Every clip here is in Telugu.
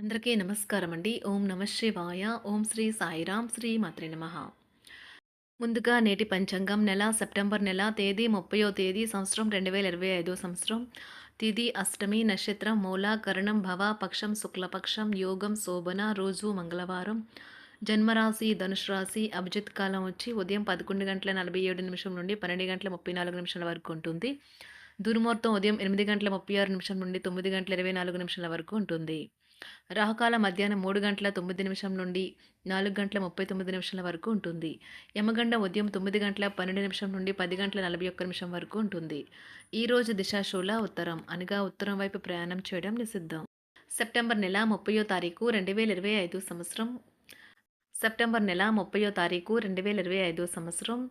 అందరికీ నమస్కారం అండి. ఓం నమ శివాయ. ఓం శ్రీ సాయిరాం శ్రీ మాత్రి నమ. ముందుగా నేటి పంచాంగం నెల సెప్టెంబర్ నెల తేదీ ముప్పయో తేదీ సంవత్సరం రెండు వేల ఇరవై ఐదో సంవత్సరం. తిది అష్టమి నక్షత్రం మూల కరణం భవ పక్షం శుక్లపక్షం యోగం శోభన రోజు మంగళవారం. జన్మరాశి ధనుసు రాశి అభిజిత్ కాలం వచ్చి ఉదయం పదకొండు గంటల నలభై ఏడు నిమిషం నుండి పన్నెండు గంటల ముప్పై నాలుగు నిమిషాల వరకు ఉంటుంది. దుర్ముహూర్తం ఉదయం ఎనిమిది గంటల ముప్పై ఆరు నిమిషం నుండి తొమ్మిది గంటల ఇరవై నాలుగు నిమిషాల వరకు ఉంటుంది. రాహుకాల మధ్యాహ్నం మూడు గంటల తొమ్మిది నిమిషం నుండి నాలుగు గంటల ముప్పై తొమ్మిది నిమిషాల వరకు ఉంటుంది. యమగండ ఉదయం తొమ్మిది గంటల పన్నెండు నిమిషం నుండి పది గంటల నలభై ఒక్క నిమిషం వరకు ఉంటుంది. ఈ రోజు దిశాశూల ఉత్తరం అనగా ఉత్తరం వైపు ప్రయాణం చేయడం నిషిద్ధం. సెప్టెంబర్ నెల ముప్పయో తారీఖు రెండు వేల ఇరవై ఐదు సంవత్సరం. సెప్టెంబర్ నెల ముప్పయో తారీఖు రెండు వేల ఇరవై ఐదు సంవత్సరం.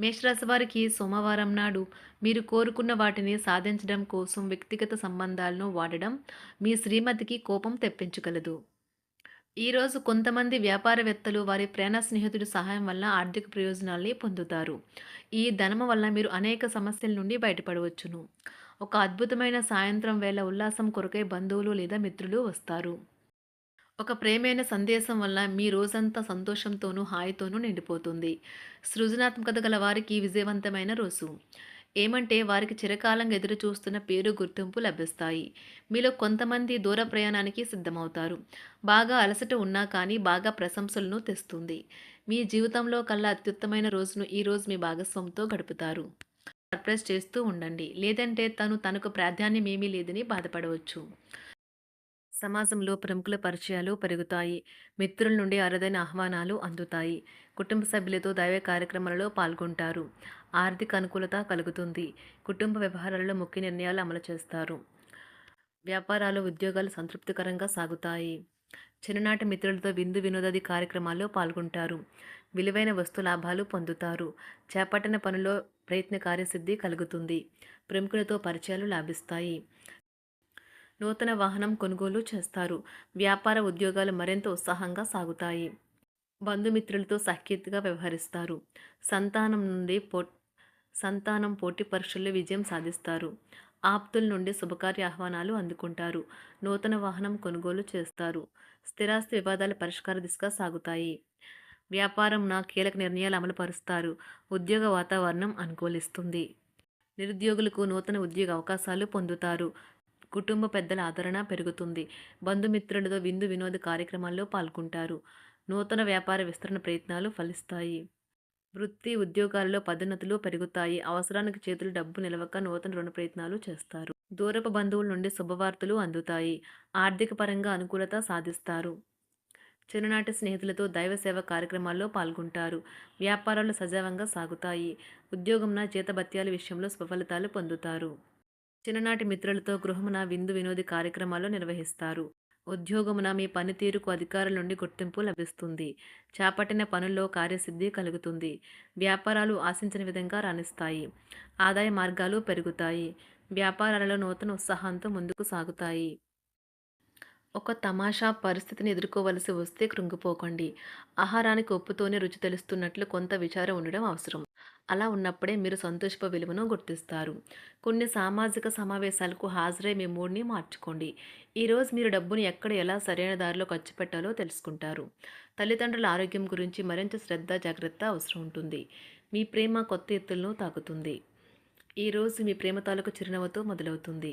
మేషరాశి వారికి సోమవారం నాడు మీరు కోరుకున్న వాటిని సాధించడం కోసం వ్యక్తిగత సంబంధాలను వాడడం మీ శ్రీమతికి కోపం తెప్పించగలదు. ఈరోజు కొంతమంది వ్యాపారవేత్తలు వారి ప్రేణ స్నేహితుడి సహాయం వల్ల ఆర్థిక ప్రయోజనాల్ని పొందుతారు. ఈ ధనము వల్ల మీరు అనేక సమస్యల నుండి బయటపడవచ్చును. ఒక అద్భుతమైన సాయంత్రం వేళ ఉల్లాసం కొరకై బంధువులు లేదా మిత్రులు వస్తారు. ఒక ప్రేమైన సందేశం వల్ల మీ రోజంతా సంతోషంతోనూ హాయితోనూ నిండిపోతుంది. సృజనాత్మకత గల వారికి విజయవంతమైన రోజు. ఏమంటే వారికి చిరకాలంగా ఎదురు చూస్తున్న పేరు గుర్తింపు లభిస్తాయి. మీలో కొంతమంది దూర ప్రయాణానికి సిద్ధమవుతారు. బాగా అలసట ఉన్నా కానీ బాగా ప్రశంసలను తెస్తుంది. మీ జీవితంలో కల్లా అత్యుత్తమైన రోజును ఈ రోజు మీ భాగస్వామితో గడుపుతారు. సర్ప్రైజ్ చేస్తూ ఉండండి. లేదంటే తను తనకు ప్రాధాన్యం ఏమీ లేదని బాధపడవచ్చు. సమాజంలో ప్రముఖుల పరిచయాలు పెరుగుతాయి. మిత్రుల నుండి అరుదైన ఆహ్వానాలు అందుతాయి. కుటుంబ సభ్యులతో దైవ కార్యక్రమాలలో పాల్గొంటారు. ఆర్థిక అనుకూలత కలుగుతుంది. కుటుంబ వ్యవహారాలలో ముఖ్య నిర్ణయాలు అమలు చేస్తారు. వ్యాపారాలు ఉద్యోగాలు సంతృప్తికరంగా సాగుతాయి. చిన్ననాటి మిత్రులతో విందు వినోదాది కార్యక్రమాల్లో పాల్గొంటారు. విలువైన వస్తు లాభాలు పొందుతారు. చేపట్టిన పనిలో ప్రయత్న కార్యసిద్ధి కలుగుతుంది. ప్రముఖులతో పరిచయాలు లాభిస్తాయి. నూతన వాహనం కొనుగోలు చేస్తారు. వ్యాపార ఉద్యోగాలు మరింత ఉత్సాహంగా సాగుతాయి. బంధుమిత్రులతో సఖ్యతగా వ్యవహరిస్తారు. సంతానం నుండి పో సంతానం పోటీ పరీక్షల్లో విజయం సాధిస్తారు. ఆప్తుల నుండి శుభకార్య ఆహ్వానాలు అందుకుంటారు. నూతన వాహనం కొనుగోలు చేస్తారు. స్థిరాస్తి వివాదాల పరిష్కార దిశగా సాగుతాయి. వ్యాపారం కీలక నిర్ణయాలు అమలు పరుస్తారు ఉద్యోగ వాతావరణం అనుకూలిస్తుంది. నిరుద్యోగులకు నూతన ఉద్యోగ అవకాశాలు పొందుతారు. కుటుంబ పెద్దల ఆదరణ పెరుగుతుంది. బంధుమిత్రులతో విందు వినోద కార్యక్రమాల్లో పాల్గొంటారు. నూతన వ్యాపార విస్తరణ ప్రయత్నాలు ఫలిస్తాయి. వృత్తి ఉద్యోగాల్లో పదోన్నతులు పెరుగుతాయి. అవసరానికి చేతులు డబ్బు నిలవక నూతన రుణ ప్రయత్నాలు చేస్తారు. దూరపు బంధువుల నుండి శుభవార్తలు అందుతాయి. ఆర్థిక పరంగా అనుకూలత సాధిస్తారు. చిన్ననాటి స్నేహితులతో దైవ సేవ కార్యక్రమాల్లో పాల్గొంటారు. వ్యాపారాలు సజావంగా సాగుతాయి. ఉద్యోగంన జీతభత్యాల విషయంలో స్వఫలితాలు పొందుతారు. చిన్ననాటి మిత్రులతో గృహమున విందు వినోది కార్యక్రమాలు నిర్వహిస్తారు. ఉద్యోగమున మీ పనితీరుకు అధికారుల నుండి గుర్తింపు లభిస్తుంది. చేపట్టిన పనుల్లో కార్యసిద్ధి కలుగుతుంది. వ్యాపారాలు ఆశించిన విధంగా రాణిస్తాయి. ఆదాయ మార్గాలు పెరుగుతాయి. వ్యాపారాలలో నూతన ఉత్సాహంతో ముందుకు సాగుతాయి. ఒక తమాషా పరిస్థితిని ఎదుర్కోవలసి వస్తే కృంగిపోకండి. ఆహారానికి ఉప్పుతోనే రుచి తెలుస్తున్నట్లు కొంత విచారం ఉండడం అవసరం. అలా ఉన్నప్పుడే మీరు సంతోషప విలువను గుర్తిస్తారు. కొన్ని సామాజిక సమావేశాలకు హాజరై మీ మూడ్ని మార్చుకోండి. ఈరోజు మీరు డబ్బును ఎక్కడ ఎలా సరైన దారిలో ఖర్చు పెట్టాలో తెలుసుకుంటారు. తల్లిదండ్రుల ఆరోగ్యం గురించి మరింత శ్రద్ధ జాగ్రత్త అవసరం ఉంటుంది. మీ ప్రేమ కొత్త ఎత్తులను తాకుతుంది. ఈరోజు మీ ప్రేమ తాలూకు చిరునవ్వుతో మొదలవుతుంది.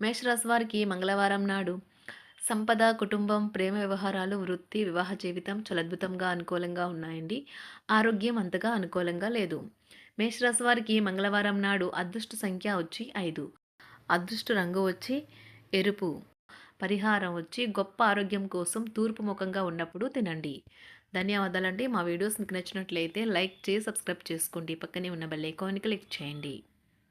మేషరాశి వారికి మంగళవారం నాడు సంపద కుటుంబం ప్రేమ వ్యవహారాలు వృత్తి వివాహ జీవితం చాలా అద్భుతంగా అనుకూలంగా ఉన్నాయండి. ఆరోగ్యం అంతగా అనుకూలంగా లేదు. మేషరాశి వారికి మంగళవారం నాడు అదృష్ట సంఖ్య వచ్చి ఐదు. అదృష్ట రంగు వచ్చి ఎరుపు. పరిహారం వచ్చి గొప్ప ఆరోగ్యం కోసం తూర్పు ముఖంగా ఉన్నప్పుడు తినండి. ధన్యవాదాలండి. మా వీడియోస్ మీకు నచ్చినట్లయితే లైక్ చేసి సబ్స్క్రైబ్ చేసుకోండి. పక్కనే ఉన్న బెల్ ఐకాన్కి క్లిక్ చేయండి.